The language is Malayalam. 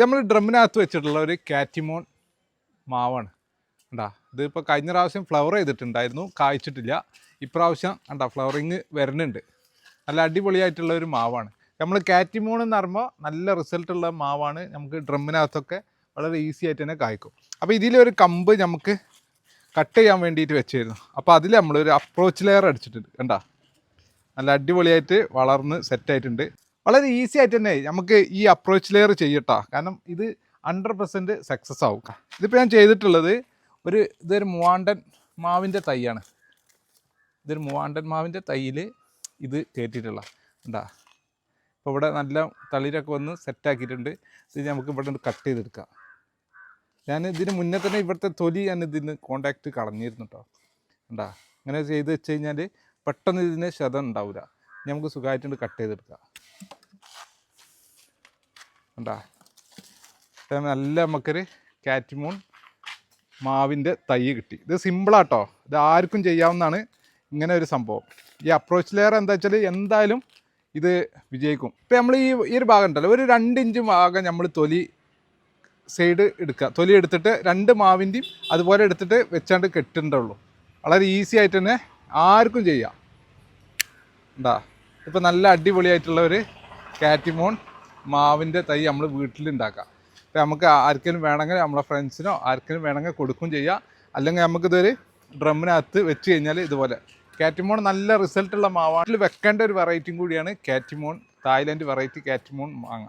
നമ്മൾ ഡ്രമ്മിനകത്ത് വെച്ചിട്ടുള്ള ഒരു കാറ്റിമോൺ മാവാണ്. കണ്ടാ ഇതിപ്പോൾ കഴിഞ്ഞ പ്രാവശ്യം ഫ്ലവർ ചെയ്തിട്ടുണ്ടായിരുന്നു. കായ്ച്ചിട്ടില്ല. ഇപ്രാവശ്യം കണ്ടാ ഫ്ലവറിങ് വരുന്നുണ്ട്. നല്ല അടിപൊളിയായിട്ടുള്ള ഒരു മാവാണ്. നമ്മൾ കാറ്റിമോൺ എന്ന് പറയുമ്പോൾ നല്ല റിസൾട്ടുള്ള മാവാണ് നമുക്ക് ഡ്രമ്മിനകത്തൊക്കെ വളരെ ഈസി ആയിട്ട് തന്നെ കായ്ക്കും. അപ്പോൾ ഇതിലൊരു കമ്പ് നമുക്ക് കട്ട് ചെയ്യാൻ വേണ്ടിയിട്ട് വെച്ചിരുന്നു. അപ്പോൾ അതിൽ നമ്മളൊരു അപ്രോച്ച് ലെയർ അടിച്ചിട്ടുണ്ട്. കണ്ടാ നല്ല അടിപൊളിയായിട്ട് വളർന്ന് സെറ്റായിട്ടുണ്ട് വളരെ ഈസി ആയിട്ട് തന്നെ നമുക്ക് ഈ അപ്രോച്ച് ലെയർ ചെയ്യട്ടോ. കാരണം ഇത് ഹൺഡ്രഡ് പെർസെന്റ് സക്സസ് ആവും. ഇതിപ്പോൾ ഞാൻ ചെയ്തിട്ടുള്ളത് ഒരു ഇതൊരു മൂവാണ്ടൻ മാവിന്റെ തൈയാണ്. ഇതൊരു മൂവാണ്ടൻ മാവിന്റെ തൈയിൽ ഇത് കയറ്റിയിട്ടുള്ള ഉണ്ടാ ഇപ്പോൾ ഇവിടെ നല്ല തളിരൊക്കെ വന്ന് സെറ്റാക്കിയിട്ടുണ്ട് ഇത് നമുക്ക് ഇവിടെ കട്ട് ചെയ്തെടുക്കാം. ഞാൻ ഇതിന് മുന്നേ തന്നെ ഇവിടുത്തെ തൊലി ഞാൻ ഇതിന് കോണ്ടാക്റ്റ് കളഞ്ഞിരുന്നു കേട്ടോ ഉണ്ടാ അങ്ങനെ ചെയ്ത് വെച്ച് കഴിഞ്ഞാൽ പെട്ടെന്ന് ഇതിന് ശതം ഉണ്ടാവില്ല നമുക്ക് സുഖമായിട്ടുണ്ട് കട്ട് ചെയ്തെടുക്കാം. ഇപ്പം നല്ല നമുക്കൊരു കാറ്റിമൂൺ മാവിന്റെ തൈ കിട്ടി. ഇത് സിമ്പിളാട്ടോ ഇത് ആർക്കും ചെയ്യാവുന്നതാണ് ഇങ്ങനെ ഒരു സംഭവം. ഈ അപ്രോച്ച് ലെയർ എന്താ വെച്ചാൽ എന്തായാലും ഇത് വിജയിക്കും. ഇപ്പം നമ്മൾ ഈ ഈ ഒരു ഭാഗം ഉണ്ടല്ലോ. ഒരു രണ്ട് ഇഞ്ച് ഭാഗം നമ്മൾ തൊലി സൈഡ് എടുക്കുക തൊലി എടുത്തിട്ട് രണ്ട് മാവിന്റെയും അതുപോലെ എടുത്തിട്ട് വെച്ചാണ്ട് കെട്ടിണ്ടുള്ളൂ വളരെ ഈസി ആയിട്ട് തന്നെ ആർക്കും ചെയ്യാം. ഉണ്ടാ ഇപ്പം നല്ല അടിപൊളിയായിട്ടുള്ള ഒരു കാറ്റിമോൺ മാവിന്റെ തൈ നമ്മൾ വീട്ടിലുണ്ടാക്കാം. ഇപ്പം നമുക്ക് ആർക്കെങ്കിലും വേണമെങ്കിൽ നമ്മളെ ഫ്രണ്ട്സിനോ ആർക്കെങ്കിലും വേണമെങ്കിൽ കൊടുക്കും ചെയ്യാം. അല്ലെങ്കിൽ നമുക്കിതൊരു ഡ്രമ്മിനകത്ത് വെച്ച് കഴിഞ്ഞാൽ ഇതുപോലെ. കാറ്റിമോൺ നല്ല റിസൾട്ടുള്ള മാവാണ്. ഇതിൽ വെക്കേണ്ട ഒരു വെറൈറ്റിയും കൂടിയാണ് കാറ്റിമോൺ തായ്ലൻഡ് വെറൈറ്റി കാറ്റിമോൺ മാങ്ങ.